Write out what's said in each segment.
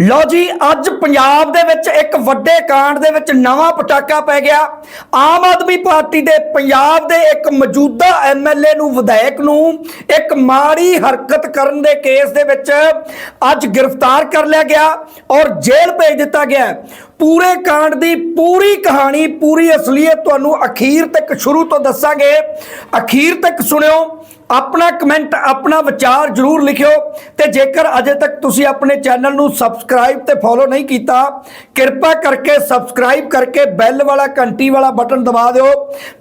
ਲਓ ਜੀ, ਅੱਜ ਪੰਜਾਬ ਦੇ ਵਿੱਚ ਇੱਕ ਵੱਡੇ ਕਾਂਡ ਦੇ ਵਿੱਚ ਨਵਾਂ ਪਟਾਕਾ ਪੈ ਗਿਆ। ਆਮ ਆਦਮੀ ਪਾਰਟੀ ਦੇ ਪੰਜਾਬ ਦੇ ਇੱਕ ਮੌਜੂਦਾ ਐਮਐਲਏ ਨੂੰ, ਵਿਧਾਇਕ ਨੂੰ ਇੱਕ ਮਾੜੀ ਹਰਕਤ ਕਰਨ ਦੇ ਕੇਸ ਦੇ ਵਿੱਚ ਅੱਜ ਗ੍ਰਿਫਤਾਰ ਕਰ ਲਿਆ ਗਿਆ ਔਰ ਜੇਲ੍ਹ ਭੇਜ ਦਿੱਤਾ ਗਿਆ ਪੂਰੇ ਕਾਂਡ ਦੀ ਪੂਰੀ ਕਹਾਣੀ, ਪੂਰੀ ਅਸਲੀਅਤ ਤੁਹਾਨੂੰ ਅਖੀਰ ਤੱਕ ਸ਼ੁਰੂ ਤੋਂ ਦੱਸਾਂਗੇ। ਅਖੀਰ ਤੱਕ ਸੁਣਿਓ। ਆਪਣਾ ਕਮੈਂਟ ਆਪਣਾ ਵਿਚਾਰ ਜਰੂਰ ਲਿਖਿਓ ਤੇ ਜੇਕਰ ਅਜੇ ਤੱਕ ਤੁਸੀਂ ਆਪਣੇ ਚੈਨਲ ਨੂੰ ਸਬਸਕ੍ਰਾਈਬ ਤੇ ਫੋਲੋ ਨਹੀਂ ਕੀਤਾ, ਕਿਰਪਾ ਕਰਕੇ ਸਬਸਕ੍ਰਾਈਬ ਕਰਕੇ ਬੈਲ ਵਾਲਾ ਘੰਟੀ ਵਾਲਾ ਬਟਨ ਦਬਾ ਦਿਓ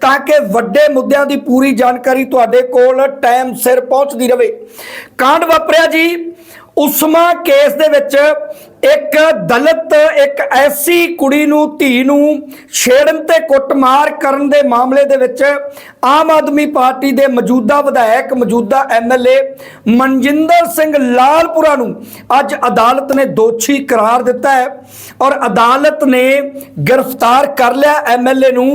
ਤਾਂ ਕਿ ਵੱਡੇ ਮੁੱਦਿਆਂ ਦੀ ਪੂਰੀ ਜਾਣਕਾਰੀ ਤੁਹਾਡੇ ਕੋਲ ਟਾਈਮ ਸਿਰ ਪਹੁੰਚਦੀ ਰਹੇ। ਕਾਂਡ ਵਾਪਰਿਆ ਜੀ, ਉਸਮਾ ਕੇਸ ਦੇ ਵਿੱਚ ਇੱਕ ਦਲਿਤ, ਇੱਕ ਐਸੀ ਕੁੜੀ ਨੂੰ, ਧੀ ਨੂੰ ਛੇੜਨ ਤੇ ਕੁੱਟਮਾਰ ਕਰਨ ਦੇ ਮਾਮਲੇ ਦੇ ਵਿੱਚ ਆਮ ਆਦਮੀ ਪਾਰਟੀ ਦੇ ਮੌਜੂਦਾ ਵਿਧਾਇਕ, ਮੌਜੂਦਾ ਐਮਐਲਏ ਮਨਜਿੰਦਰ ਸਿੰਘ ਲਾਲਪੁਰਾ ਨੂੰ ਅੱਜ ਅਦਾਲਤ ਨੇ ਦੋਸ਼ੀ ਕਰਾਰ ਦਿੱਤਾ ਹੈ ਔਰ ਅਦਾਲਤ ਨੇ ਗ੍ਰਿਫਤਾਰ ਕਰ ਲਿਆ ਐਮਐਲਏ ਨੂੰ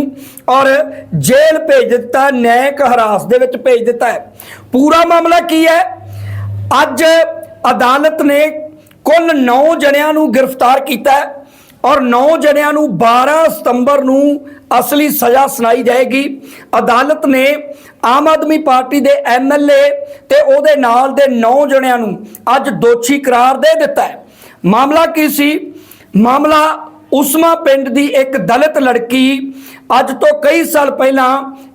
ਔਰ ਜੇਲ੍ਹ ਭੇਜ ਦਿੱਤਾ, ਨਿਆਇਕ ਹਰਾਸ ਦੇ ਵਿੱਚ ਭੇਜ ਦਿੱਤਾ ਹੈ। ਪੂਰਾ ਮਾਮਲਾ ਕੀ ਹੈ? ਅੱਜ ਅਦਾਲਤ ਨੇ ਕੁੱਲ 9 ਜਣਿਆਂ ਨੂੰ ਗ੍ਰਿਫਤਾਰ ਕੀਤਾ ਹੈ ਔਰ 9 ਜਣਿਆਂ ਨੂੰ 12 ਸਤੰਬਰ ਨੂੰ ਅਸਲੀ ਸਜ਼ਾ ਸੁਣਾਈ ਜਾਏਗੀ। ਅਦਾਲਤ ਨੇ ਆਮ ਆਦਮੀ ਪਾਰਟੀ ਦੇ ਐਮਐਲਏ ਤੇ ਉਹਦੇ ਨਾਲ ਦੇ 9 ਜਣਿਆਂ ਨੂੰ ਅੱਜ ਦੋਸ਼ੀ ਕਰਾਰ ਦੇ ਦਿੱਤਾ ਹੈ। ਮਾਮਲਾ ਕੀ ਸੀ? ਮਾਮਲਾ ਉਸਮਾ ਪਿੰਡ ਦੀ ਇੱਕ ਦਲਿਤ ਲੜਕੀ ਅੱਜ ਤੋਂ ਕਈ ਸਾਲ ਪਹਿਲਾਂ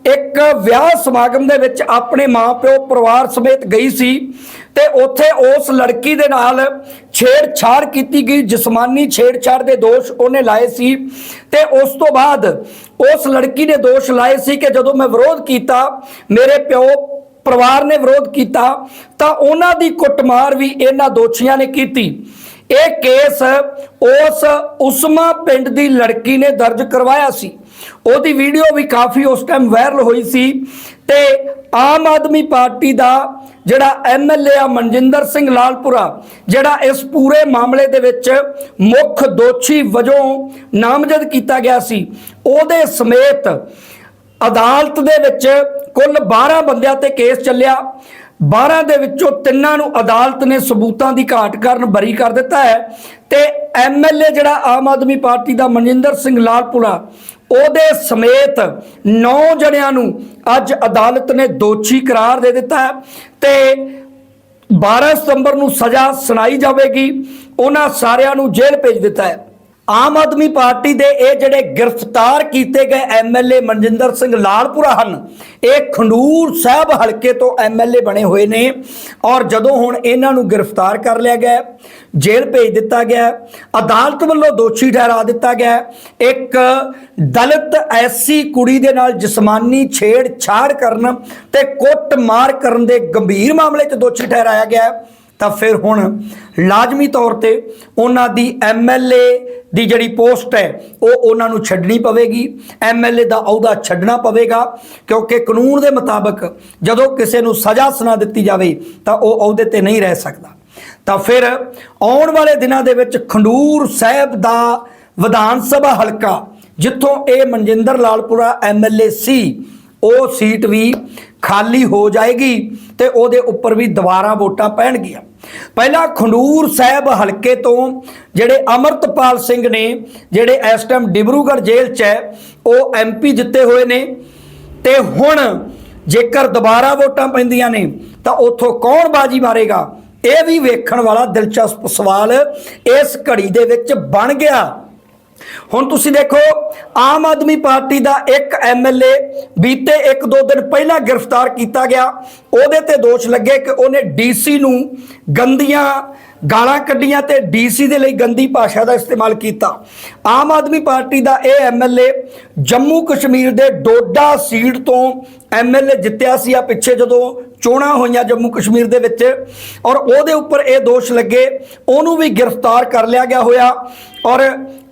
ਇੱਕ ਵਿਆਹ ਸਮਾਗਮ ਦੇ ਵਿੱਚ ਆਪਣੇ ਮਾਪਿਓ ਪਰਿਵਾਰ ਸਮੇਤ ਗਈ ਸੀ। ਤੇ ਉੱਥੇ ਉਸ ਲੜਕੀ ਦੇ ਨਾਲ ਛੇੜਛਾੜ ਕੀਤੀ ਗਈ, ਜਿਸਮਾਨੀ ਛੇੜਛਾੜ ਦੇ ਦੋਸ਼ ਉਹਨੇ ਲਾਏ ਸੀ ਤੇ ਉਸ ਤੋਂ ਬਾਅਦ ਉਸ ਲੜਕੀ ਨੇ ਦੋਸ਼ ਲਾਏ ਸੀ ਕਿ ਜਦੋਂ ਮੈਂ ਵਿਰੋਧ ਕੀਤਾ, ਮੇਰੇ ਪਿਓ ਪਰਿਵਾਰ ਨੇ ਵਿਰੋਧ ਕੀਤਾ, ਤਾਂ ਉਹਨਾਂ ਦੀ ਕੁੱਟਮਾਰ ਵੀ ਇਹਨਾਂ ਦੋਸ਼ੀਆਂ ਨੇ ਕੀਤੀ। ਇਹ ਕੇਸ ਉਸ ਉਸਮਾ ਪਿੰਡ ਦੀ ਲੜਕੀ ਨੇ ਦਰਜ ਕਰਵਾਇਆ ਸੀ। ਉਹਦੀ ਵੀਡੀਓ ਵੀ ਕਾਫੀ ਉਸ ਟਾਈਮ ਵਾਇਰਲ ਹੋਈ ਸੀ ਤੇ ਆਮ ਆਦਮੀ ਪਾਰਟੀ ਦਾ ਜਿਹੜਾ ਐਮਐਲਏ ਆ ਮਨਜਿੰਦਰ ਸਿੰਘ ਲਾਲਪੁਰਾ ਜਿਹੜਾ ਇਸ ਪੂਰੇ ਮਾਮਲੇ ਦੇ ਵਿੱਚ ਮੁੱਖ ਦੋਸ਼ੀ ਵਜੋਂ ਨਾਮਜ਼ਦ ਕੀਤਾ ਗਿਆ ਸੀ, ਉਹਦੇ ਸਮੇਤ ਅਦਾਲਤ ਦੇ ਵਿੱਚ ਕੁੱਲ 12 ਬੰਦਿਆਂ ਤੇ ਕੇਸ ਚੱਲਿਆ। 12 ਦੇ ਵਿੱਚੋਂ ਤਿੰਨਾਂ ਨੂੰ ਅਦਾਲਤ ਨੇ ਸਬੂਤਾਂ ਦੀ ਘਾਟ ਕਾਰਨ ਬਰੀ ਕਰ ਦਿੱਤਾ ਹੈ ਤੇ ਐਮਐਲਏ ਜਿਹੜਾ ਆਮ ਆਦਮੀ ਪਾਰਟੀ ਦਾ ਮਨਜਿੰਦਰ ਸਿੰਘ ਲਾਲਪੁਰਾ ਉਹਦੇ ਸਮੇਤ 9 ਜਣਿਆਂ ਨੂੰ ਅੱਜ ਅਦਾਲਤ ਨੇ ਦੋਸ਼ੀ ਕਰਾਰ ਦੇ ਦਿੱਤਾ ਹੈ ਤੇ 12 ਸਤੰਬਰ ਨੂੰ ਸਜ਼ਾ ਸੁਣਾਈ ਜਾਵੇਗੀ। ਉਹਨਾਂ ਸਾਰਿਆਂ ਨੂੰ ਜੇਲ੍ਹ ਭੇਜ ਦਿੱਤਾ ਹੈ। ਆਮ ਆਦਮੀ ਪਾਰਟੀ ਦੇ ਇਹ ਜਿਹੜੇ ਗ੍ਰਿਫਤਾਰ ਕੀਤੇ ਗਏ ਐਮਐਲਏ ਮਨਜਿੰਦਰ ਸਿੰਘ ਲਾਲਪੁਰਾ ਹਨ, ਇਹ ਖੰਡੂਰ ਸਾਹਿਬ ਹਲਕੇ ਤੋਂ ਐਮਐਲਏ ਬਣੇ ਹੋਏ ਨੇ ਔਰ ਜਦੋਂ ਹੁਣ ਇਹਨਾਂ ਨੂੰ ਗ੍ਰਿਫਤਾਰ ਕਰ ਲਿਆ ਗਿਆ, ਜੇਲ੍ਹ ਭੇਜ ਦਿੱਤਾ ਗਿਆ, ਅਦਾਲਤ ਵੱਲੋਂ ਦੋਸ਼ੀ ਠਹਿਰਾ ਦਿੱਤਾ ਗਿਆ, ਇੱਕ ਦਲਿਤ ਐਸੀ ਕੁੜੀ ਦੇ ਨਾਲ ਜਿਸਮਾਨੀ ਛੇੜਛਾੜ ਕਰਨ ਤੇ ਕੁੱਟਮਾਰ ਕਰਨ ਦੇ ਗੰਭੀਰ ਮਾਮਲੇ 'ਚ ਦੋਸ਼ੀ ਠਹਿਰਾਇਆ ਗਿਆ। ਤਾਂ ਫਿਰ ਹੁਣ ਲਾਜ਼ਮੀ ਤੌਰ ਤੇ ਉਹਨਾਂ ਦੀ ਐਮਐਲਏ ਦੀ ਜਿਹੜੀ ਪੋਸਟ ਹੈ, ਉਹ ਉਹਨਾਂ ਨੂੰ ਛੱਡਣੀ ਪਵੇਗੀ। ਐਮਐਲਏ ਦਾ ਅਹੁਦਾ ਛੱਡਣਾ ਪਵੇਗਾ ਕਿਉਂਕਿ ਕਾਨੂੰਨ ਦੇ ਮੁਤਾਬਕ ਜਦੋਂ ਕਿਸੇ ਨੂੰ ਸਜ਼ਾ ਸੁਣਾ ਦਿੱਤੀ ਜਾਵੇ, ਤਾਂ ਉਹ ਅਹੁਦੇ ਤੇ ਨਹੀਂ ਰਹਿ ਸਕਦਾ। ਤਾਂ ਫਿਰ ਆਉਣ ਵਾਲੇ ਦਿਨਾਂ ਦੇ ਵਿੱਚ ਖੰਡੂਰ ਸਾਹਿਬ ਦਾ ਵਿਧਾਨ ਸਭਾ ਹਲਕਾ, ਜਿੱਥੋਂ ਇਹ ਮਨਜਿੰਦਰ ਲਾਲਪੁਰਾ ਐਮਐਲਏ ਸੀ, ਉਹ ਸੀਟ ਵੀ ਖਾਲੀ ਹੋ ਜਾਏਗੀ ਤੇ ਉਹਦੇ ਉੱਪਰ ਵੀ ਦੁਬਾਰਾ ਵੋਟਾਂ ਪੈਣਗੀਆਂ। ਪਹਿਲਾਂ ਖੰਡੂਰ ਸਾਹਿਬ ਹਲਕੇ ਤੋਂ ਜਿਹੜੇ ਅਮਰਤਪਾਲ ਸਿੰਘ ਨੇ, ਜਿਹੜੇ ਇਸ ਟਾਈਮ ਡਿਬਰੂਗੜ੍ਹ ਜੇਲ੍ਹ 'ਚ ਹੈ, ਉਹ ਐਮਪੀ ਜਿੱਤੇ ਹੋਏ ਨੇ। ਤੇ ਹੁਣ ਜੇਕਰ ਦੁਬਾਰਾ ਵੋਟਾਂ ਪੈਂਦੀਆਂ ਨੇ, ਤਾਂ ਉੱਥੋਂ ਕੌਣ ਬਾਜੀ ਮਾਰੇਗਾ? ਇਹ ਵੀ ਵੇਖਣ ਵਾਲਾ ਦਿਲਚਸਪ ਸਵਾਲ ਇਸ ਘੜੀ ਦੇ ਵਿੱਚ ਬਣ ਗਿਆ। ਹੁਣ ਤੁਸੀਂ ਦੇਖੋ, ਆਮ ਆਦਮੀ ਪਾਰਟੀ ਦਾ ਇੱਕ ਐਮਐਲਏ ਬੀਤੇ ਇੱਕ ਦੋ ਦਿਨ ਪਹਿਲਾਂ ਗ੍ਰਿਫਤਾਰ ਕੀਤਾ ਗਿਆ। ਉਹਦੇ ਤੇ ਦੋਸ਼ ਲੱਗੇ ਕਿ ਉਹਨੇ ਡੀਸੀ ਨੂੰ ਗੰਦੀਆਂ ਗਾਲਾਂ ਕੱਢੀਆਂ ਤੇ ਡੀਸੀ ਦੇ ਲਈ ਗੰਦੀ ਭਾਸ਼ਾ ਦਾ ਇਸਤੇਮਾਲ ਕੀਤਾ। ਆਮ ਆਦਮੀ ਪਾਰਟੀ ਦਾ ਇਹ ਐਮਐਲਏ ਜੰਮੂ ਕਸ਼ਮੀਰ ਦੇ ਡੋਡਾ ਸੀਟ ਤੋਂ ਐਮਐਲਏ ਜਿੱਤਿਆ ਸੀ ਆ ਪਿੱਛੇ ਜਦੋਂ ਚੋਣਾਂ ਹੋਈਆਂ ਜੰਮੂ ਕਸ਼ਮੀਰ ਦੇ ਵਿੱਚ। ਔਰ ਉਹਦੇ ਉੱਪਰ ਇਹ ਦੋਸ਼ ਲੱਗੇ, ਉਹਨੂੰ ਵੀ ਗ੍ਰਿਫਤਾਰ ਕਰ ਲਿਆ ਗਿਆ ਹੋਇਆ। ਔਰ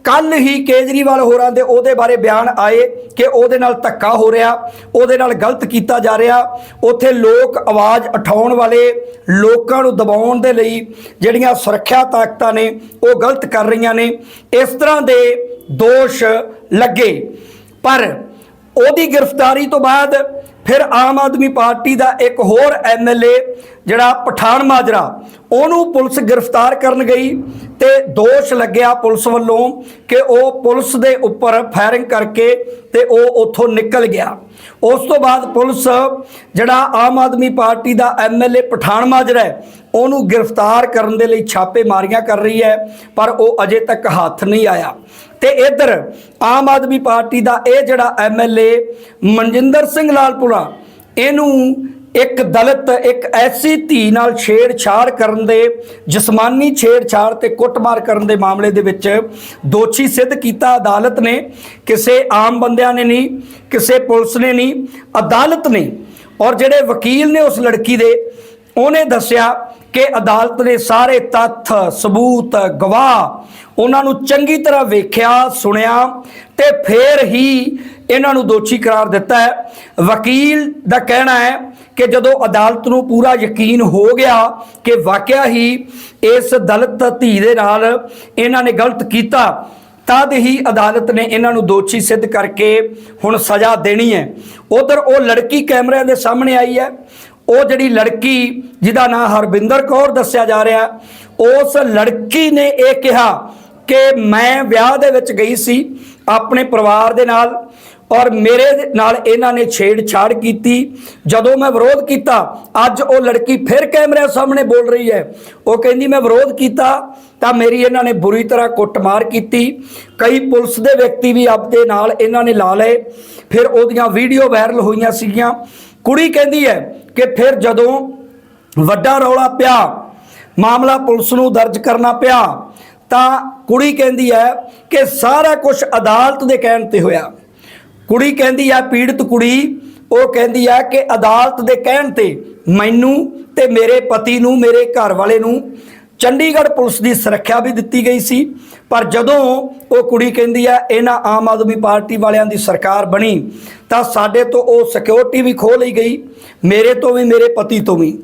ਕੱਲ ਹੀ ਕੇਜਰੀਵਾਲ ਹੋਰਾਂ ਦੇ ਉਹਦੇ ਬਾਰੇ ਬਿਆਨ ਆਏ ਕਿ ਉਹਦੇ ਨਾਲ ਧੱਕਾ ਹੋ ਰਿਹਾ, ਉਹਦੇ ਨਾਲ ਗਲਤ ਕੀਤਾ ਜਾ ਰਿਹਾ। ਉੱਥੇ ਲੋਕ ਆਵਾਜ਼ ਉਠਾਉਣ ਵਾਲੇ ਲੋਕਾਂ ਨੂੰ ਦਬਾਉਣ ਦੇ ਲਈ ਜਿਹੜੀਆਂ ਸੁਰੱਖਿਆ ਤਾਕਤਾਂ ਨੇ, ਉਹ ਗਲਤ ਕਰ ਰਹੀਆਂ ਨੇ। ਇਸ ਤਰ੍ਹਾਂ ਦੇ ਦੋਸ਼ ਲੱਗੇ। ਪਰ ਉਹਦੀ ਗ੍ਰਿਫਤਾਰੀ ਤੋਂ ਬਾਅਦ ਫਿਰ ਆਮ ਆਦਮੀ ਪਾਰਟੀ ਦਾ ਇੱਕ ਹੋਰ ਐਮਐਲਏ ਜਿਹੜਾ ਪਠਾਨ ਮਾਜਰਾ, ਉਹਨੂੰ ਪੁਲਿਸ ਗ੍ਰਿਫਤਾਰ ਕਰਨ ਗਈ ਤੇ ਦੋਸ਼ ਲੱਗਿਆ ਪੁਲਿਸ ਵੱਲੋਂ ਕਿ ਉਹ ਪੁਲਿਸ ਦੇ ਉੱਪਰ ਫਾਇਰਿੰਗ ਕਰਕੇ ਤੇ ਉਹ ਉੱਥੋਂ ਨਿਕਲ ਗਿਆ। ਉਸ ਤੋਂ ਬਾਅਦ ਪੁਲਿਸ ਜਿਹੜਾ ਆਮ ਆਦਮੀ ਪਾਰਟੀ ਦਾ ਐਮਐਲਏ ਪਠਾਨ ਮਾਜਰਾ ਹੈ, ਉਹਨੂੰ ਗ੍ਰਿਫਤਾਰ ਕਰਨ ਦੇ ਲਈ ਛਾਪੇ ਮਾਰੀਆਂ ਕਰ ਰਹੀ ਹੈ, ਪਰ ਉਹ ਅਜੇ ਤੱਕ ਹੱਥ ਨਹੀਂ ਆਇਆ। ਤੇ ਇੱਧਰ ਆਮ ਆਦਮੀ ਪਾਰਟੀ ਦਾ ਇਹ ਜਿਹੜਾ ਐਮਐਲਏ ਮਨਜਿੰਦਰ ਸਿੰਘ ਲਾਲਪੁਰਾ ਇਹਨੂੰ ਇੱਕ ਦਲਿਤ, ਇੱਕ ਐਸੀ ਧੀ ਨਾਲ ਛੇੜਛਾੜ ਕਰਨ ਦੇ, ਜਿਸਮਾਨੀ ਛੇੜਛਾੜ ਤੇ ਕੁੱਟਮਾਰ ਕਰਨ ਦੇ ਮਾਮਲੇ ਦੇ ਵਿੱਚ ਦੋਸ਼ੀ ਸਿੱਧ ਕੀਤਾ, ਅਦਾਲਤ ਨੇ। ਕਿਸੇ ਆਮ ਬੰਦਿਆਂ ਨੇ ਨਹੀਂ, ਕਿਸੇ ਪੁਲਿਸ ਨੇ ਨਹੀਂ, ਅਦਾਲਤ ਨੇ। ਔਰ ਜਿਹੜੇ ਵਕੀਲ ਨੇ ਉਸ ਲੜਕੀ ਦੇ, ਉਹਨੇ ਦੱਸਿਆ ਕਿ ਅਦਾਲਤ ਨੇ ਸਾਰੇ ਤੱਥ, ਸਬੂਤ, ਗਵਾਹ ਉਹਨਾਂ ਨੂੰ ਚੰਗੀ ਤਰ੍ਹਾਂ ਵੇਖਿਆ, ਸੁਣਿਆ ਤੇ ਫੇਰ ਹੀ ਇਹਨਾਂ ਨੂੰ ਦੋਸ਼ੀ ਕਰਾਰ ਦਿੱਤਾ ਹੈ। ਵਕੀਲ ਦਾ ਕਹਿਣਾ ਹੈ ਕਿ ਜਦੋਂ ਅਦਾਲਤ ਨੂੰ ਪੂਰਾ ਯਕੀਨ ਹੋ ਗਿਆ ਕਿ ਵਾਕਿਆ ਹੀ ਇਸ ਦਲਿਤ ਧੀ ਦੇ ਨਾਲ ਇਹਨਾਂ ਨੇ ਗਲਤ ਕੀਤਾ, ਤਦ ਹੀ ਅਦਾਲਤ ਨੇ ਇਹਨਾਂ ਨੂੰ ਦੋਸ਼ੀ ਸਿੱਧ ਕਰਕੇ ਹੁਣ ਸਜ਼ਾ ਦੇਣੀ ਹੈ। ਉਧਰ ਉਹ ਲੜਕੀ ਕੈਮਰਿਆਂ ਦੇ ਸਾਹਮਣੇ ਆਈ ਹੈ। ਉਹ ਜਿਹੜੀ ਲੜਕੀ ਜਿਹਦਾ ਨਾਂ ਹਰਬਿੰਦਰ ਕੌਰ ਦੱਸਿਆ ਜਾ ਰਿਹਾ, ਉਸ ਲੜਕੀ ਨੇ ਇਹ ਕਿਹਾ ਕਿ ਮੈਂ ਵਿਆਹ ਦੇ ਵਿੱਚ ਗਈ ਸੀ ਆਪਣੇ ਪਰਿਵਾਰ ਦੇ ਨਾਲ ਔਰ ਮੇਰੇ ਨਾਲ ਇਹਨਾਂ ਨੇ ਛੇੜਛਾੜ ਕੀਤੀ। ਜਦੋਂ ਮੈਂ ਵਿਰੋਧ ਕੀਤਾ, ਅੱਜ ਉਹ ਲੜਕੀ ਫਿਰ ਕੈਮਰੇ ਸਾਹਮਣੇ ਬੋਲ ਰਹੀ ਹੈ। ਉਹ ਕਹਿੰਦੀ, ਮੈਂ ਵਿਰੋਧ ਕੀਤਾ ਤਾਂ ਮੇਰੀ ਇਹਨਾਂ ਨੇ ਬੁਰੀ ਤਰ੍ਹਾਂ ਕੁੱਟਮਾਰ ਕੀਤੀ। ਕਈ ਪੁਲਿਸ ਦੇ ਵਿਅਕਤੀ ਵੀ ਆਪਦੇ ਨਾਲ ਇਹਨਾਂ ਨੇ ਲਾ ਲਏ। ਫਿਰ ਉਹਦੀਆਂ ਵੀਡੀਓ ਵਾਇਰਲ ਹੋਈਆਂ ਸੀਗੀਆਂ। ਕੁੜੀ ਕਹਿੰਦੀ ਹੈ ਕਿ ਫਿਰ ਜਦੋਂ ਵੱਡਾ ਰੌਲਾ ਪਿਆ, ਮਾਮਲਾ ਪੁਲਿਸ ਨੂੰ ਦਰਜ ਕਰਨਾ ਪਿਆ, ਤਾਂ ਕੁੜੀ ਕਹਿੰਦੀ ਹੈ ਕਿ ਸਾਰਾ ਕੁਝ ਅਦਾਲਤ ਦੇ ਕਹਿਣ ਤੇ ਹੋਇਆ। ਕੁੜੀ ਕਹਿੰਦੀ ਹੈ ਪੀੜਤ ਕੁੜੀ, ਉਹ ਕਹਿੰਦੀ ਹੈ ਕਿ ਅਦਾਲਤ ਦੇ ਕਹਿਣ ਤੇ ਮੈਨੂੰ ਤੇ ਮੇਰੇ ਪਤੀ ਨੂੰ, ਮੇਰੇ ਘਰ ਵਾਲੇ ਨੂੰ ਚੰਡੀਗੜ੍ਹ ਪੁਲਿਸ ਦੀ ਸੁਰੱਖਿਆ ਵੀ ਦਿੱਤੀ ਗਈ ਸੀ, ਪਰ ਜਦੋਂ ਉਹ ਕੁੜੀ ਕਹਿੰਦੀ ਆ, ਇਹਨਾਂ ਆਮ ਆਦਮੀ ਪਾਰਟੀ ਵਾਲਿਆਂ ਦੀ ਸਰਕਾਰ ਬਣੀ, ਤਾਂ ਸਾਡੇ ਤੋਂ ਉਹ ਸਿਕਿਉਰਿਟੀ ਵੀ ਖੋਹ ਲਈ ਗਈ, ਮੇਰੇ ਤੋਂ ਵੀ, ਮੇਰੇ ਪਤੀ ਤੋਂ ਵੀ।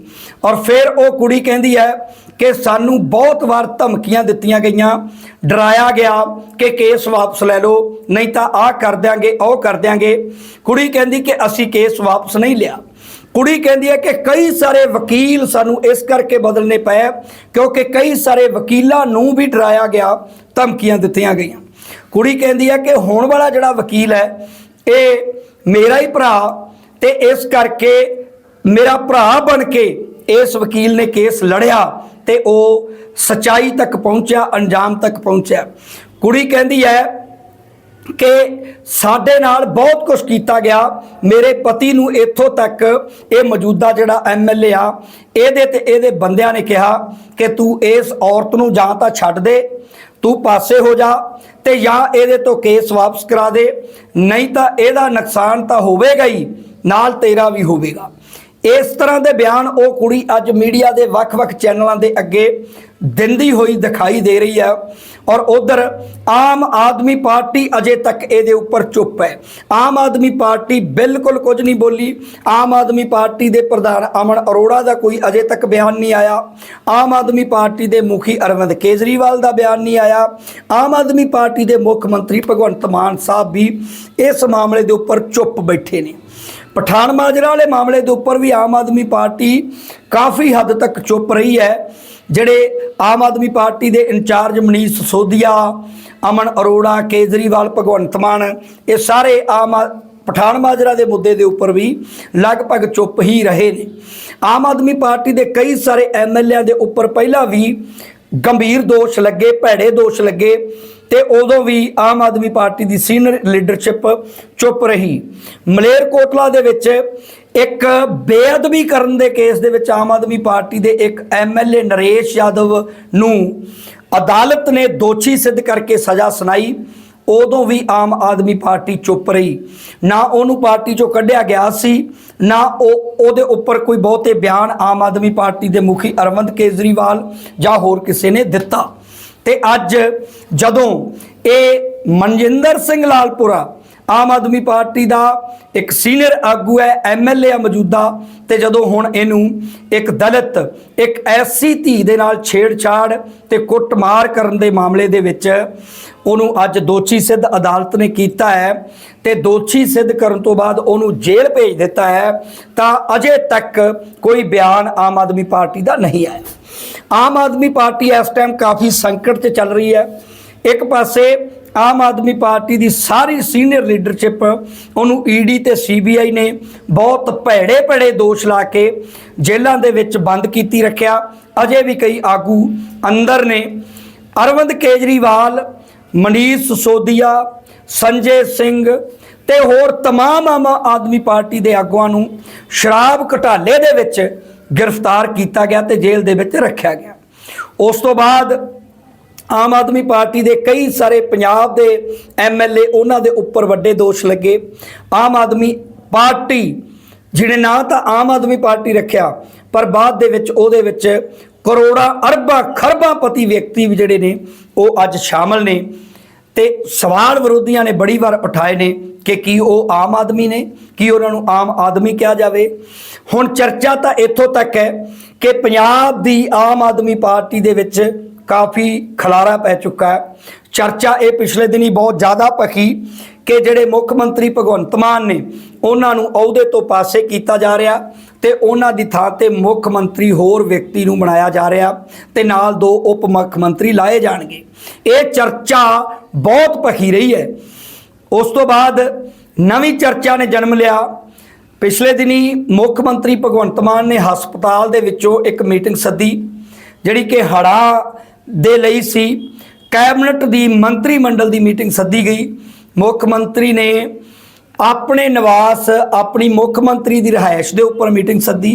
ਔਰ ਫਿਰ ਉਹ ਕੁੜੀ ਕਹਿੰਦੀ ਹੈ ਕਿ ਸਾਨੂੰ ਬਹੁਤ ਵਾਰ ਧਮਕੀਆਂ ਦਿੱਤੀਆਂ ਗਈਆਂ, ਡਰਾਇਆ ਗਿਆ ਕਿ ਕੇਸ ਵਾਪਸ ਲੈ ਲਓ, ਨਹੀਂ ਤਾਂ ਆਹ ਕਰ ਦਿਆਂਗੇ, ਉਹ ਕਰ ਦਿਆਂਗੇ। ਕੁੜੀ ਕਹਿੰਦੀ ਕਿ ਅਸੀਂ ਕੇਸ ਵਾਪਸ ਨਹੀਂ ਲਿਆ। ਕੁੜੀ ਕਹਿੰਦੀ ਹੈ ਕਿ ਕਈ ਸਾਰੇ ਵਕੀਲ ਸਾਨੂੰ ਇਸ ਕਰਕੇ ਬਦਲਨੇ ਪਏ ਕਿਉਂਕਿ ਕਈ ਸਾਰੇ ਵਕੀਲਾਂ ਨੂੰ ਵੀ ਡਰਾਇਆ ਗਿਆ, ਧਮਕੀਆਂ ਦਿੱਤੀਆਂ ਗਈਆਂ। ਕੁੜੀ ਕਹਿੰਦੀ ਹੈ ਕਿ ਹੁਣ ਵਾਲਾ ਜਿਹੜਾ ਵਕੀਲ ਹੈ, ਇਹ ਮੇਰਾ ਹੀ ਭਰਾ ਤੇ ਇਸ ਕਰਕੇ ਮੇਰਾ ਭਰਾ ਬਣ ਕੇ ਇਸ ਵਕੀਲ ਨੇ ਕੇਸ ਲੜਿਆ ਤੇ ਉਹ ਸਚਾਈ ਤੱਕ ਪਹੁੰਚਿਆ, ਅੰਜਾਮ ਤੱਕ ਪਹੁੰਚਿਆ। ਕੁੜੀ ਕਹਿੰਦੀ ਹੈ ਕਿ ਸਾਡੇ ਨਾਲ ਬਹੁਤ ਕੁਝ ਕੀਤਾ ਗਿਆ। ਮੇਰੇ ਪਤੀ ਨੂੰ ਇੱਥੋਂ ਤੱਕ ਇਹ ਮੌਜੂਦਾ ਜਿਹੜਾ ਐਮਐਲਏ ਆ, ਇਹਦੇ ਤੇ ਇਹਦੇ ਬੰਦਿਆਂ ਨੇ ਕਿਹਾ ਕਿ ਤੂੰ ਇਸ ਔਰਤ ਨੂੰ ਜਾਂ ਤਾਂ ਛੱਡ ਦੇ, ਤੂੰ ਪਾਸੇ ਹੋ ਜਾ ਤੇ ਜਾਂ ਇਹਦੇ ਤੋਂ ਕੇਸ ਵਾਪਸ ਕਰਾ ਦੇ, ਨਹੀਂ ਤਾਂ ਇਹਦਾ ਨੁਕਸਾਨ ਤਾਂ ਹੋਵੇਗਾ ਹੀ, ਨਾਲ ਤੇਰਾ ਵੀ ਹੋਵੇਗਾ। ਇਸ ਤਰ੍ਹਾਂ ਦੇ ਬਿਆਨ ਉਹ ਕੁੜੀ ਅੱਜ ਮੀਡੀਆ ਦੇ ਵੱਖ-ਵੱਖ ਚੈਨਲਾਂ ਦੇ ਅੱਗੇ ਦਿੰਦੀ ਹੋਈ ਦਿਖਾਈ ਦੇ ਰਹੀ ਹੈ ਔਰ ਉਧਰ ਆਮ ਆਦਮੀ ਪਾਰਟੀ ਅਜੇ ਤੱਕ ਇਹਦੇ ਉੱਪਰ ਚੁੱਪ ਹੈ। ਆਮ ਆਦਮੀ ਪਾਰਟੀ ਬਿਲਕੁਲ ਕੁਝ ਨਹੀਂ ਬੋਲੀ। ਆਮ ਆਦਮੀ ਪਾਰਟੀ ਦੇ ਪ੍ਰਧਾਨ ਅਮਨ ਅਰੋੜਾ ਦਾ ਕੋਈ ਅਜੇ ਤੱਕ ਬਿਆਨ ਨਹੀਂ ਆਇਆ। ਆਮ ਆਦਮੀ ਪਾਰਟੀ ਦੇ ਮੁਖੀ ਅਰਵਿੰਦ ਕੇਜਰੀਵਾਲ ਦਾ ਬਿਆਨ ਨਹੀਂ ਆਇਆ। ਆਮ ਆਦਮੀ ਪਾਰਟੀ ਦੇ ਮੁੱਖ ਮੰਤਰੀ ਭਗਵੰਤ ਮਾਨ ਸਾਹਿਬ ਵੀ ਇਸ ਮਾਮਲੇ ਦੇ ਉੱਪਰ ਚੁੱਪ ਬੈਠੇ ਨੇ। ਪਠਾਨ ਮਾਜਰਾ ਵਾਲੇ ਮਾਮਲੇ ਦੇ ਉੱਪਰ ਵੀ ਆਮ ਆਦਮੀ ਪਾਰਟੀ ਕਾਫੀ ਹੱਦ ਤੱਕ ਚੁੱਪ ਰਹੀ ਹੈ। ਜਿਹੜੇ ਆਮ ਆਦਮੀ ਪਾਰਟੀ ਦੇ ਇੰਚਾਰਜ ਮਨੀਸ਼ ਸੋਧੀਆ ਅਮਨ ਅਰੋੜਾ, ਕੇਜਰੀਵਾਲ, ਭਗਵੰਤ ਮਾਨ, ਇਹ ਸਾਰੇ ਆਮ ਆ- ਪਠਾਨ ਮਾਜਰਾ ਦੇ ਮੁੱਦੇ ਦੇ ਉੱਪਰ ਵੀ ਲਗਭਗ ਚੁੱਪ ਹੀ ਰਹੇ ਨੇ। ਆਮ ਆਦਮੀ ਪਾਰਟੀ ਦੇ ਕਈ ਸਾਰੇ ਐਮਐਲਏਆਂ ਦੇ ਉੱਪਰ ਪਹਿਲਾਂ ਵੀ ਗੰਭੀਰ ਦੋਸ਼ ਲੱਗੇ, ਭੈੜੇ ਦੋਸ਼ ਲੱਗੇ। ਤੇ ਉਦੋਂ ਵੀ ਆਮ ਆਦਮੀ ਪਾਰਟੀ ਦੀ ਸੀਨੀਅਰ ਲੀਡਰਸ਼ਿਪ ਚੁੱਪ ਰਹੀ। ਮਲੇਰਕੋਟਲਾ ਦੇ ਵਿੱਚ ਇੱਕ ਬੇਅਦਬੀ ਕਰਨ ਦੇ ਕੇਸ ਦੇ ਵਿੱਚ ਆਮ ਆਦਮੀ ਪਾਰਟੀ ਦੇ ਇੱਕ ਐਮਐਲਏ ਨਰੇਸ਼ ਯਾਦਵ ਨੂੰ ਅਦਾਲਤ ਨੇ ਦੋਸ਼ੀ ਸਿੱਧ ਕਰਕੇ ਸਜ਼ਾ ਸੁਣਾਈ। ਉਦੋਂ ਵੀ ਆਮ ਆਦਮੀ ਪਾਰਟੀ ਚੁੱਪ ਰਹੀ। ਨਾ ਉਹਨੂੰ ਪਾਰਟੀ ਚੋਂ ਕੱਢਿਆ ਗਿਆ ਸੀ, ਨਾ ਉਹ ਉਹਦੇ ਉੱਪਰ ਕੋਈ ਬਹੁਤੇ ਬਿਆਨ ਆਮ ਆਦਮੀ ਪਾਰਟੀ ਦੇ ਮੁਖੀ ਅਰਵਿੰਦ ਕੇਜਰੀਵਾਲ ਜਾਂ ਹੋਰ ਕਿਸੇ ਨੇ ਦਿੱਤਾ। ਤੇ ਅੱਜ ਜਦੋਂ ਇਹ ਮਨਜਿੰਦਰ ਸਿੰਘ ਲਾਲਪੁਰਾ ਆਮ ਆਦਮੀ ਪਾਰਟੀ ਦਾ ਇੱਕ ਸੀਨੀਅਰ ਆਗੂ ਹੈ ਐਮਐਲਏ ਆ ਮੌਜੂਦਾ, ਤੇ ਜਦੋਂ ਹੁਣ ਇਹਨੂੰ ਇੱਕ ਦਲਿਤ, ਇੱਕ ਐਸੀ ਧੀ ਦੇ ਨਾਲ ਛੇੜਛਾੜ ਤੇ ਕੁੱਟਮਾਰ ਕਰਨ ਦੇ ਮਾਮਲੇ ਦੇ ਵਿੱਚ ਉਹਨੂੰ ਅੱਜ ਦੋਸ਼ੀ ਸਿੱਧ ਅਦਾਲਤ ਨੇ ਕੀਤਾ ਹੈ ਤੇ ਦੋਸ਼ੀ ਸਿੱਧ ਕਰਨ ਤੋਂ ਬਾਅਦ ਉਹਨੂੰ ਜੇਲ੍ਹ ਭੇਜ ਦਿੱਤਾ ਹੈ, ਤਾਂ ਅਜੇ ਤੱਕ ਕੋਈ ਬਿਆਨ ਆਮ ਆਦਮੀ ਪਾਰਟੀ ਦਾ ਨਹੀਂ ਆਇਆ। ਆਮ ਆਦਮੀ ਪਾਰਟੀ ਇਸ ਟਾਈਮ ਕਾਫੀ ਸੰਕਟ 'ਚ ਚੱਲ ਰਹੀ ਹੈ ਇੱਕ ਪਾਸੇ ਆਮ ਆਦਮੀ ਪਾਰਟੀ ਦੀ ਸਾਰੀ ਸੀਨੀਅਰ ਲੀਡਰਸ਼ਿਪ ਉਹਨੂੰ ਈਡੀ ਤੇ ਸੀਬੀਆਈ ਨੇ ਬਹੁਤ ਭੈੜੇ ਭੈੜੇ ਦੋਸ਼ ਲਾ ਕੇ ਜੇਲ੍ਹਾਂ ਦੇ ਵਿੱਚ ਬੰਦ ਕੀਤੀ ਰੱਖਿਆ ਅਜੇ ਵੀ ਕਈ ਆਗੂ ਅੰਦਰ ਨੇ ਅਰਵਿੰਦ ਕੇਜਰੀਵਾਲ ਮਨੀਸ਼ ਸਿਸੋਦੀਆ ਸੰਜੇ ਸਿੰਘ ਤੇ ਹੋਰ तमाम ਆਮ ਆਦਮੀ ਪਾਰਟੀ ਦੇ ਆਗੂਆਂ ਨੂੰ ਸ਼ਰਾਬ ਘੁਟਾਲੇ ਦੇ ਵਿੱਚ ਗ੍ਰਿਫਤਾਰ ਕੀਤਾ ਗਿਆ ਤੇ ਜੇਲ੍ਹ ਦੇ ਵਿੱਚ ਰੱਖਿਆ ਗਿਆ। ਉਸ ਤੋਂ ਬਾਅਦ ਆਮ ਆਦਮੀ ਪਾਰਟੀ ਦੇ ਕਈ ਸਾਰੇ ਪੰਜਾਬ ਦੇ ਐਮਐਲਏ ਉਹਨਾਂ ਦੇ ਉੱਪਰ ਵੱਡੇ ਦੋਸ਼ ਲੱਗੇ। ਆਮ ਆਦਮੀ ਪਾਰਟੀ ਜਿਹਨੇ ਨਾ ਤਾਂ ਆਮ ਆਦਮੀ ਪਾਰਟੀ ਰੱਖਿਆ, ਪਰ ਬਾਅਦ ਦੇ ਵਿੱਚ ਉਹਦੇ ਵਿੱਚ ਕਰੋੜਾਂ ਅਰਬਾਂ ਖਰਬਾਂ ਪਤੀ ਵਿਅਕਤੀ ਵੀ ਜਿਹੜੇ ਨੇ, ਉਹ ਅੱਜ ਸ਼ਾਮਲ ਨੇ। ਤੇ ਸਵਾਲ ਵਿਰੋਧੀਆਂ ਨੇ ਬੜੀ ਵਾਰ ਉਠਾਏ ਨੇ ਕਿ ਕੀ ਉਹ ਆਮ ਆਦਮੀ ਨੇ, ਕੀ ਉਹਨਾਂ ਨੂੰ ਆਮ ਆਦਮੀ ਕਿਹਾ ਜਾਵੇ। ਹੁਣ ਚਰਚਾ ਤਾਂ ਇੱਥੋਂ ਤੱਕ ਹੈ ਕਿ ਪੰਜਾਬ ਦੀ ਆਮ ਆਦਮੀ ਪਾਰਟੀ ਦੇ ਵਿੱਚ ਕਾਫੀ ਖਲਾਰਾ ਪੈ ਚੁੱਕਾ ਹੈ। ਚਰਚਾ ਇਹ ਪਿਛਲੇ ਦਿਨੀ ਬਹੁਤ ਜ਼ਿਆਦਾ ਪਖੀ ਕਿ ਜਿਹੜੇ ਮੁੱਖ ਮੰਤਰੀ ਭਗਵੰਤ ਮਾਨ ਨੇ, ਉਹਨਾਂ ਨੂੰ ਅਹੁਦੇ ਤੋਂ ਪਾਸੇ ਕੀਤਾ ਜਾ ਰਿਹਾ। ਤੇ ਉਹਨਾਂ ਦੀ ਥਾਂ ਤੇ ਮੁੱਖ ਮੰਤਰੀ ਹੋਰ ਵਿਅਕਤੀ ਨੂੰ ਬਣਾਇਆ ਜਾ ਰਿਹਾ ਤੇ ਨਾਲ ਦੋ ਉਪ ਮੁੱਖ ਮੰਤਰੀ ਲਾਏ ਜਾਣਗੇ। ਇਹ ਚਰਚਾ ਬਹੁਤ ਭਖੀ ਰਹੀ ਹੈ। ਉਸ ਤੋਂ ਬਾਅਦ ਨਵੀਂ ਚਰਚਾ ਨੇ ਜਨਮ ਲਿਆ। ਪਿਛਲੇ ਦਿਨੀ ਮੁੱਖ ਮੰਤਰੀ ਭਗਵੰਤ ਮਾਨ ਨੇ ਹਸਪਤਾਲ ਦੇ ਵਿੱਚੋਂ ਇੱਕ ਮੀਟਿੰਗ ਸੱਦੀ, ਜਿਹੜੀ ਕਿ ਹੜਾ ਦੇ ਲਈ ਸੀ। ਕੈਬਨਿਟ ਦੀ ਮੰਤਰੀ ਮੰਡਲ ਦੀ ਮੀਟਿੰਗ ਸੱਦੀ ਗਈ। ਮੁੱਖ ਮੰਤਰੀ ਨੇ ਆਪਣੇ ਨਿਵਾਸ, ਆਪਣੀ ਮੁੱਖ ਮੰਤਰੀ ਦੀ ਰਿਹਾਇਸ਼ ਦੇ ਉੱਪਰ ਮੀਟਿੰਗ ਸੱਦੀ।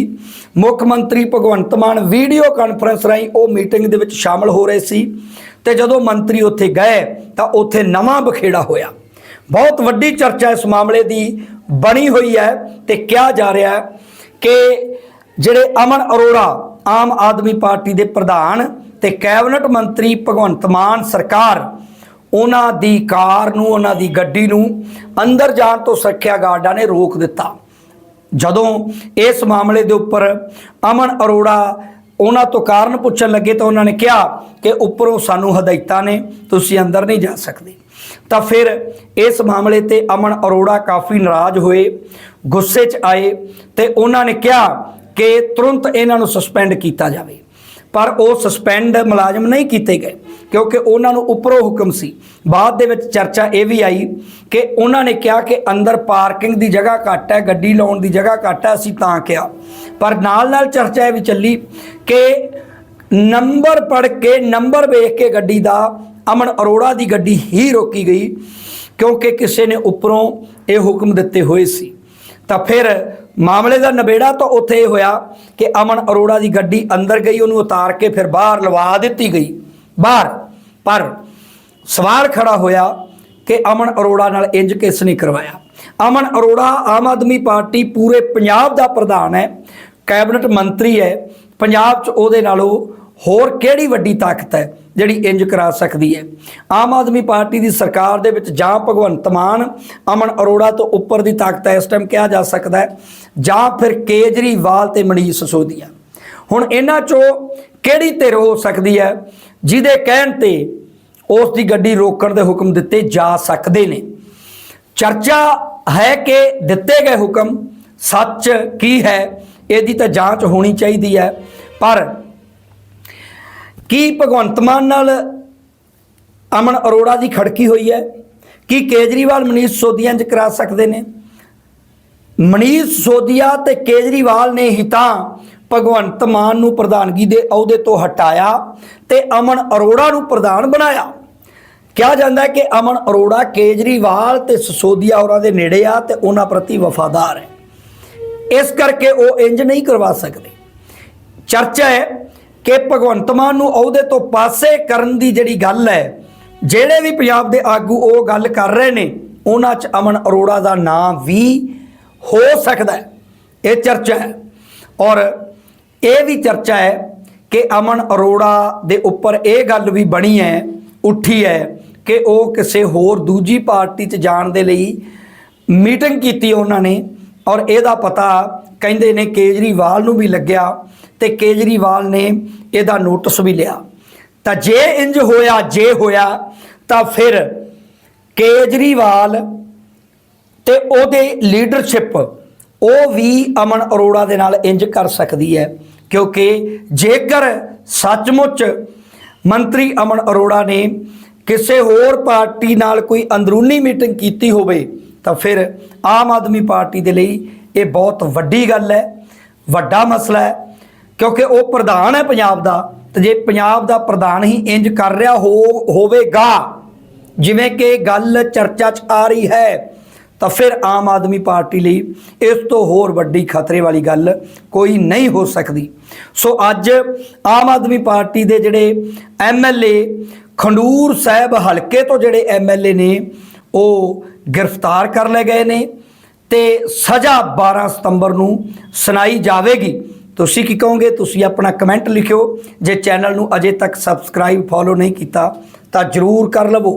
ਮੁੱਖ ਮੰਤਰੀ ਭਗਵੰਤ ਮਾਨ ਵੀਡੀਓ ਕਾਨਫਰੰਸ ਰਾਹੀਂ ਉਹ ਮੀਟਿੰਗ ਦੇ ਵਿੱਚ ਸ਼ਾਮਲ ਹੋ ਰਹੇ ਸੀ ਤੇ ਜਦੋਂ ਮੰਤਰੀ ਉੱਥੇ ਗਏ ਤਾਂ ਉੱਥੇ ਨਵਾਂ ਬਖੇੜਾ ਹੋਇਆ। ਬਹੁਤ ਵੱਡੀ ਚਰਚਾ ਇਸ ਮਾਮਲੇ ਦੀ ਬਣੀ ਹੋਈ ਹੈ ਤੇ ਕਿਹਾ ਜਾ ਰਿਹਾ ਹੈ ਕਿ ਜਿਹੜੇ ਅਮਨ ਅਰੋੜਾ ਆਮ ਆਦਮੀ ਪਾਰਟੀ ਦੇ ਪ੍ਰਧਾਨ ਤੇ ਕੈਬਨਿਟ ਮੰਤਰੀ ਭਗਵੰਤ ਮਾਨ ਸਰਕਾਰ ਉਹਨਾਂ ਦੀ ਕਾਰ ਨੂੰ, ਉਹਨਾਂ ਦੀ ਗੱਡੀ ਨੂੰ ਅੰਦਰ ਜਾਣ ਤੋਂ ਸੁਰੱਖਿਆ ਗਾਰਡਾਂ ਨੇ ਰੋਕ ਦਿੱਤਾ। ਜਦੋਂ ਇਸ ਮਾਮਲੇ ਦੇ ਉੱਪਰ ਅਮਨ ਅਰੋੜਾ ਉਹਨਾਂ ਤੋਂ ਕਾਰਨ ਪੁੱਛਣ ਲੱਗੇ ਤਾਂ ਉਹਨਾਂ ਨੇ ਕਿਹਾ ਕਿ ਉੱਪਰੋਂ ਸਾਨੂੰ ਹਦਾਇਤਾਂ ਨੇ, ਤੁਸੀਂ ਅੰਦਰ ਨਹੀਂ ਜਾ ਸਕਦੇ। ਤਾਂ ਫਿਰ ਇਸ ਮਾਮਲੇ ਤੇ ਅਮਨ ਅਰੋੜਾ ਕਾਫੀ ਨਾਰਾਜ਼ ਹੋਏ, ਗੁੱਸੇ 'ਚ ਆਏ ਤੇ ਉਹਨਾਂ ਨੇ ਕਿਹਾ ਕਿ ਤੁਰੰਤ ਇਹਨਾਂ ਨੂੰ ਸਸਪੈਂਡ ਕੀਤਾ ਜਾਵੇ। ਪਰ ਉਹ ਸਸਪੈਂਡ ਮੁਲਾਜ਼ਮ ਨਹੀਂ ਕੀਤੇ ਗਏ, ਕਿਉਂਕਿ ਉਹਨਾਂ ਨੂੰ ਉੱਪਰੋਂ ਹੁਕਮ ਸੀ। ਬਾਅਦ ਦੇ ਵਿੱਚ ਚਰਚਾ ਇਹ ਵੀ ਆਈ ਕਿ ਉਹਨਾਂ ਨੇ ਕਿਹਾ ਕਿ ਅੰਦਰ ਪਾਰਕਿੰਗ ਦੀ ਜਗ੍ਹਾ ਘੱਟ ਹੈ, ਗੱਡੀ ਲਾਉਣ ਦੀ ਜਗ੍ਹਾ ਘੱਟ ਹੈ, ਅਸੀਂ ਤਾਂ ਕਿਹਾ। ਪਰ ਨਾਲ ਨਾਲ ਚਰਚਾ ਇਹ ਵੀ ਚੱਲੀ ਕਿ ਨੰਬਰ ਪੜ ਕੇ ਨੰਬਰ ਵੇਖ ਕੇ ਗੱਡੀ ਦਾ ਅਮਨ ਅਰੋੜਾ ਦੀ ਗੱਡੀ ਹੀ ਰੋਕੀ ਗਈ, ਕਿਉਂਕਿ ਕਿਸੇ ਨੇ ਉੱਪਰੋਂ ਇਹ ਹੁਕਮ ਦਿੱਤੇ ਹੋਏ ਸੀ। ਤਾਂ ਫਿਰ ਮਾਮਲੇ ਦਾ ਨਵੇੜਾ ਤਾਂ ਉੱਥੇ ਇਹ ਹੋਇਆ ਕਿ ਅਮਨ ਅਰੋੜਾ ਦੀ ਗੱਡੀ ਅੰਦਰ ਗਈ, ਉਹਨੂੰ ਉਤਾਰ ਕੇ ਫਿਰ ਬਾਹਰ ਲਵਾ ਦਿੱਤੀ ਗਈ। ਬਾਹਰ, ਪਰ ਸਵਾਲ ਖੜਾ ਹੋਇਆ ਕਿ ਅਮਨ ਅਰੋੜਾ ਨਾਲ ਇੰਜ ਕਿਸ ਨਹੀਂ ਕਰਵਾਇਆ? ਅਮਨ ਅਰੋੜਾ ਆਮ ਆਦਮੀ ਪਾਰਟੀ ਪੂਰੇ ਪੰਜਾਬ ਦਾ ਪ੍ਰਧਾਨ ਹੈ, ਕੈਬਨਿਟ ਮੰਤਰੀ ਹੈ, ਪੰਜਾਬ 'ਚ ਉਹਦੇ ਨਾਲੋਂ ਹੋਰ ਕਿਹੜੀ ਵੱਡੀ ਤਾਕਤ ਹੈ ਜਿਹੜੀ ਇੰਜ ਕਰਾ ਸਕਦੀ ਹੈ? ਆਮ ਆਦਮੀ ਪਾਰਟੀ ਦੀ ਸਰਕਾਰ ਦੇ ਵਿੱਚ ਜਾਂ ਭਗਵੰਤ ਮਾਨ, ਅਮਨ ਅਰੋੜਾ ਤੋਂ ਉੱਪਰ ਦੀ ਤਾਕਤ ਹੈ, ਇਸ ਟਾਈਮ ਕਿਹਾ ਜਾ ਸਕਦਾ ਹੈ। ਜਾਂ ਫਿਰ ਕੇਜਰੀਵਾਲ ਤੇ ਮਨੀਸ਼ ਸਿਸੋਦੀਆ। ਹੁਣ ਇਹਨਾਂ ਚੋਂ ਕਿਹੜੀ ਧਿਰ ਹੋ ਸਕਦੀ ਹੈ ਜਿਹਦੇ ਕਹਿਣ ਤੇ ਉਸ ਦੀ ਗੱਡੀ ਰੋਕਣ ਦੇ ਹੁਕਮ ਦਿੱਤੇ ਜਾ ਸਕਦੇ ਨੇ? ਚਰਚਾ ਹੈ ਕਿ ਦਿੱਤੇ ਗਏ ਹੁਕਮ ਸੱਚ ਕੀ ਹੈ? ਇਹਦੀ ਤਾਂ ਜਾਂਚ ਹੋਣੀ ਚਾਹੀਦੀ ਹੈ। ਪਰ ਕੀ ਭਗਵੰਤ ਮਾਨ ਨਾਲ ਅਮਨ ਅਰੋੜਾ ਦੀ ਖੜਕੀ ਹੋਈ ਹੈ? ਕੀ ਕੇਜਰੀਵਾਲ, ਮਨੀਸ਼ ਸੋਦੀਆ ਇੰਜ ਕਰਾ ਸਕਦੇ ਨੇ? ਮਨੀਸ਼ ਸੋਦੀਆ ਤੇ ਕੇਜਰੀਵਾਲ ਨੇ ਹੀ ਤਾਂ ਭਗਵੰਤ ਮਾਨ ਨੂੰ ਪ੍ਰਧਾਨਗੀ ਦੇ ਅਹੁਦੇ ਤੋਂ ਹਟਾਇਆ ਤੇ ਅਮਨ ਅਰੋੜਾ ਨੂੰ ਪ੍ਰਧਾਨ ਬਣਾਇਆ। ਕਿਹਾ ਜਾਂਦਾ ਹੈ ਕਿ ਅਮਨ ਅਰੋੜਾ ਕੇਜਰੀਵਾਲ ਤੇ ਸਸੋਦੀਆ ਹੋਰਾਂ ਦੇ ਨੇੜੇ ਆ ਤੇ ਉਹਨਾਂ ਪ੍ਰਤੀ ਵਫਾਦਾਰ ਹੈ। ਇਸ ਕਰਕੇ ਉਹ ਇੰਜ ਨਹੀਂ ਕਰਵਾ ਸਕਦੇ। ਚਰਚਾ ਹੈ ਕਿ ਭਗਵੰਤ ਮਾਨ ਨੂੰ ਅਹੁਦੇ ਤੋਂ ਪਾਸੇ ਕਰਨ ਦੀ ਜਿਹੜੀ ਗੱਲ ਹੈ, ਜਿਹੜੇ ਵੀ ਪੰਜਾਬ ਦੇ ਆਗੂ ਉਹ ਗੱਲ ਕਰ ਰਹੇ ਨੇ, ਉਹਨਾਂ 'ਚ ਅਮਨ ਅਰੋੜਾ ਦਾ ਨਾਮ ਵੀ ਹੋ ਸਕਦਾ ਹੈ। ਇਹ ਚਰਚਾ ਹੈ। ਔਰ ਇਹ ਵੀ ਚਰਚਾ ਹੈ ਕਿ ਅਮਨ ਅਰੋੜਾ ਦੇ ਉੱਪਰ ਇਹ ਗੱਲ ਵੀ ਬਣੀ ਹੈ, ਉੱਠੀ ਹੈ ਕਿ ਉਹ ਕਿਸੇ ਹੋਰ ਦੂਜੀ ਪਾਰਟੀ 'ਚ ਜਾਣ ਦੇ ਲਈ ਮੀਟਿੰਗ ਕੀਤੀ ਉਹਨਾਂ ਨੇ। ਔਰ ਇਹਦਾ ਪਤਾ ਕਹਿੰਦੇ ਨੇ ਕੇਜਰੀਵਾਲ ਨੂੰ ਵੀ ਲੱਗਿਆ ਤੇ ਕੇਜਰੀਵਾਲ ਨੇ ਇਹਦਾ ਨੋਟਿਸ ਵੀ ਲਿਆ। ਤਾਂ ਜੇ ਇੰਜ ਹੋਇਆ, ਜੇ ਹੋਇਆ, ਤਾਂ ਫਿਰ ਕੇਜਰੀਵਾਲ ਤੇ ਉਹਦੇ ਲੀਡਰਸ਼ਿਪ ਉਹ ਵੀ ਅਮਨ ਅਰੋੜਾ ਦੇ ਨਾਲ ਇੰਜ ਕਰ ਸਕਦੀ ਹੈ। ਕਿਉਂਕਿ ਜੇਕਰ ਸੱਚਮੁੱਚ ਮੰਤਰੀ ਅਮਨ ਅਰੋੜਾ ਨੇ ਕਿਸੇ ਹੋਰ ਪਾਰਟੀ ਨਾਲ ਕੋਈ ਅੰਦਰੂਨੀ ਮੀਟਿੰਗ ਕੀਤੀ ਹੋਵੇ, ਤਾਂ ਫਿਰ ਆਮ ਆਦਮੀ ਪਾਰਟੀ ਦੇ ਲਈ ਇਹ ਬਹੁਤ ਵੱਡੀ ਗੱਲ ਹੈ, ਵੱਡਾ ਮਸਲਾ ਹੈ, ਕਿਉਂਕਿ ਉਹ ਪ੍ਰਧਾਨ ਹੈ ਪੰਜਾਬ ਦਾ, ਤੇ ਜੇ ਪੰਜਾਬ ਦਾ ਪ੍ਰਧਾਨ ਹੀ ਇੰਜ ਕਰ ਰਿਹਾ ਹੋ, ਹੋਵੇਗਾ, ਜਿਵੇਂ ਕਿ ਗੱਲ ਚਰਚਾ 'ਚ ਆ ਰਹੀ ਹੈ, ਤਾਂ ਫਿਰ ਆਮ ਆਦਮੀ ਪਾਰਟੀ ਲਈ ਇਸ ਤੋਂ ਹੋਰ ਵੱਡੀ ਖਤਰੇ ਵਾਲੀ ਗੱਲ ਕੋਈ ਨਹੀਂ ਹੋ ਸਕਦੀ। ਸੋ ਅੱਜ ਆਮ ਆਦਮੀ ਪਾਰਟੀ ਦੇ ਜਿਹੜੇ ਐਮਐਲਏ ਖੰਡੂਰ ਸਾਹਿਬ ਹਲਕੇ ਤੋਂ ਜਿਹੜੇ ਐਮਐਲਏ ਨੇ, ਉਹ ਗ੍ਰਿਫਤਾਰ ਕਰ ਲਏ ਗਏ ਨੇ। ਤੇ ਸਜ਼ਾ 12 ਸਤੰਬਰ ਨੂੰ ਸੁਣਾਈ ਜਾਵੇਗੀ। ਤੁਸੀਂ ਕੀ ਕਹੋਗੇ? ਤੁਸੀਂ ਆਪਣਾ ਕਮੈਂਟ ਲਿਖਿਓ। ਜੇ ਚੈਨਲ ਨੂੰ ਅਜੇ ਤੱਕ ਸਬਸਕ੍ਰਾਈਬ ਫੋਲੋ ਨਹੀਂ ਕੀਤਾ, ਤਾਂ ਜਰੂਰ ਕਰ ਲਵੋ।